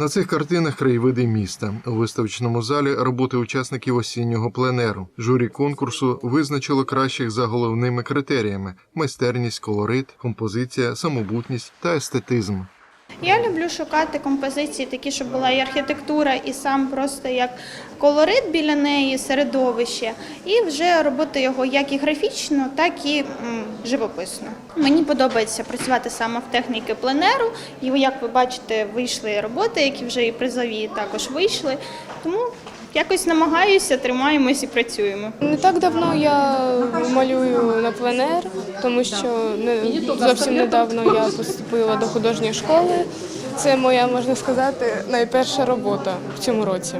На цих картинах краєвиди міста у виставочному залі роботи учасників осіннього пленеру. Журі конкурсу визначило кращих за головними критеріями: майстерність, колорит, композиція, самобутність та естетизм. Я люблю шукати композиції, такі, щоб була і архітектура, і сам просто як колорит біля неї, середовище, і вже робити його як і графічно, так і живописно. Мені подобається працювати саме в техніки пленеру. І як ви бачите, вийшли роботи, які вже і призові також вийшли. Тому якось намагаюся, тримаємось і працюємо. Не так давно я малюю на пленер, тому що не зовсім недавно я поступила до художньої школи. Це моя, можна сказати, найперша робота в цьому році.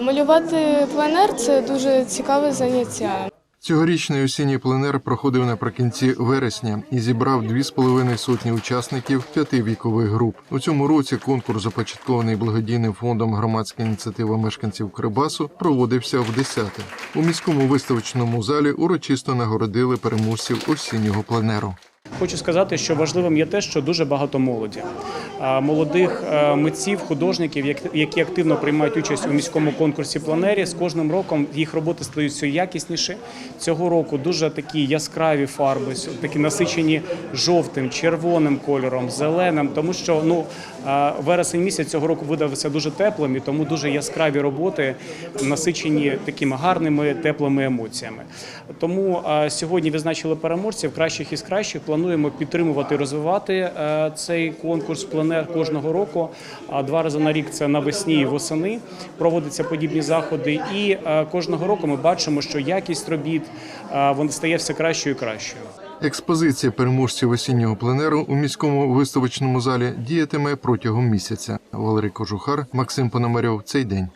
Малювати пленер це дуже цікаве заняття. Цьогорічний осінній пленер проходив наприкінці вересня і зібрав дві з половиною сотні учасників п'яти вікових груп. У цьому році конкурс, започаткований благодійним фондом громадська ініціатива мешканців Кривбасу, проводився в десяте. У міському виставочному залі урочисто нагородили переможців осіннього пленеру. Хочу сказати, що важливим є те, що дуже багато молоді, молодих митців, художників, як- які активно приймають участь у міському конкурсі планері. З кожним роком їх роботи стають все якісніші. Цього року дуже такі яскраві фарби, такі насичені жовтим, червоним кольором, зеленим, тому що ну вересень місяць цього року видався дуже теплим, і тому дуже яскраві роботи насичені такими гарними теплими емоціями. Тому сьогодні відзначили переможців кращих із кращих. Плануємо підтримувати розвивати е, цей конкурс пленер кожного року. А два рази на рік це навесні і восени проводяться подібні заходи. І е, кожного року ми бачимо, що якість робіт е, вона стає все кращою і кращою. Експозиція переможців осіннього пленеру у міському виставочному залі діятиме протягом місяця. Валерій Кожухар, Максим Пономарьов. Цей день.